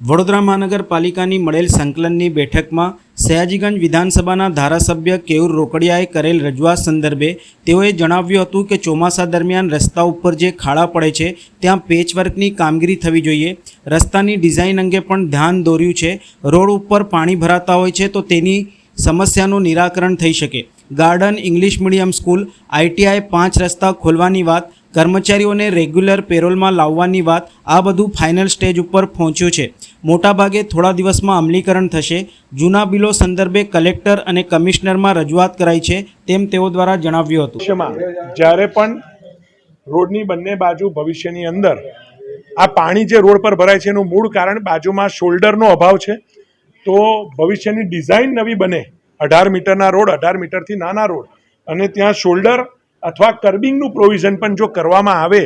વડોદરા મહાનગરપાલિકાની મળેલ સંકલનની બેઠકમાં સયાજીગંજ વિધાનસભાના ધારાસભ્ય કેયુર રોકડિયાએ કરેલ રજૂઆત સંદર્ભે તેઓએ જણાવ્યું હતું કે ચોમાસા દરમિયાન રસ્તા ઉપર જે ખાડા પડે છે, ત્યાં પેચવર્કની કામગીરી થવી જોઈએ. રસ્તાની ડિઝાઇન અંગે પણ ધ્યાન દોર્યું છે. રોડ ઉપર પાણી ભરાતા હોય છે તો તેની સમસ્યાનું નિરાકરણ થઈ શકે. Garden English medium school, ITI પાંચ રસ્તા ખોલવાની વાત કર્મચારીઓને રેગ્યુલર પેરોલમાં લાવવાની વાત આ બધું ફાઇનલ સ્ટેજ ઉપર પહોંચ્યું છે. મોટાભાગે થોડા દિવસમાં અમલીકરણ થશે. જૂના બિલો સંદર્ભે કલેક્ટર અને કમિશનરમાં રજૂઆત કરાઈ છે તેમ તેઓ દ્વારા જણાવ્યું હતું. જ્યારે પણ રોડની બંને બાજુ ભવિષ્યની અંદર આ પાણી જે રોડ પર ભરાય છે એનું મૂળ કારણ બાજુમાં શોલ્ડરનો અભાવ છે, તો ભવિષ્યની ડિઝાઇન નવી બને. અઢાર મીટરના રોડ, અઢાર મીટરથી નાના રોડ અને ત્યાં શોલ્ડર અથવા કર્બિંગનું પ્રોવિઝન પણ જો કરવામાં આવે,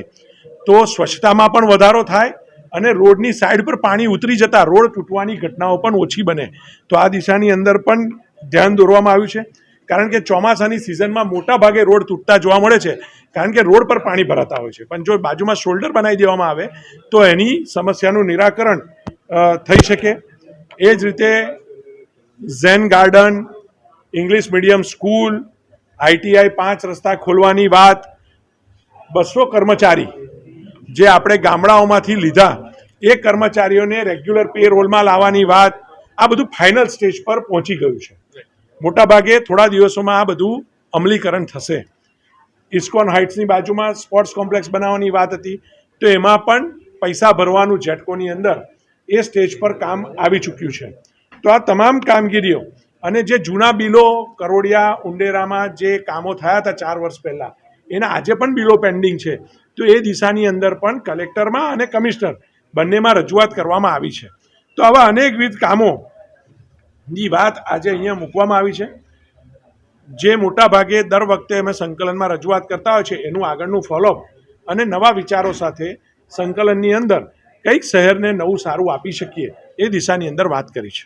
તો સ્વચ્છતામાં પણ વધારો થાય અને રોડની સાઈડ પર પાણી ઉતરી જતા રોડ તૂટવાની ઘટનાઓ પણ ઓછી બને. તો આ દિશાની અંદર પણ ધ્યાન દોરવામાં આવ્યું છે. કારણ કે ચોમાસાની સિઝનમાં મોટા ભાગે રોડ તૂટતા જોવા મળે છે. કારણ કે રોડ પર પાણી ભરાતા હોય છે. પણ જો બાજુમાં શોલ્ડર બનાવી દેવામાં આવે, તો એની સમસ્યાનું નિરાકરણ થઈ શકે. એ જ રીતે Zen garden English medium school ITI પાંચ રસ્તા ખોલવાની વાત બસો કર્મચારી જે આપણે ગામડાઓમાંથી લીધા, એ કર્મચારીઓને રેગ્યુલર પે રોલમાં લાવવાની વાત, આ બધું ફાઇનલ સ્ટેજ પર પહોંચી ગયું છે. મોટાભાગે થોડા દિવસોમાં આ બધું અમલીકરણ થશે. ઇસ્કોન હાઇટ્સની બાજુમાં સ્પોર્ટ્સ કોમ્પ્લેક્સ બનાવવાની વાત હતી, તો એમાં પણ પૈસા ભરવાનું જેટકોની અંદર એ સ્ટેજ પર કામ આવી ચૂક્યું છે. તો આ તમામ કામગીરીઓ અને જે જૂના બિલો કરોડિયા, ઉંડેરામાં જે કામો થયા હતા ચાર વર્ષ પહેલાં, એના આજે પણ બિલો પેન્ડિંગ છે. તો એ દિશાની અંદર પણ કલેક્ટરમાં અને કમિશનર બંનેમાં રજૂઆત કરવામાં આવી છે. તો આવા અનેકવિધ કામોની વાત આજે અહીંયા મૂકવામાં આવી છે. જે મોટા ભાગે દર વખતે અમે સંકલનમાં રજૂઆત કરતા હોય છે, એનું આગળનું ફોલોઅપ અને નવા વિચારો સાથે સંકલનની અંદર કંઈક શહેરને નવું સારું આપી શકીએ, એ દિશાની અંદર વાત કરી છે.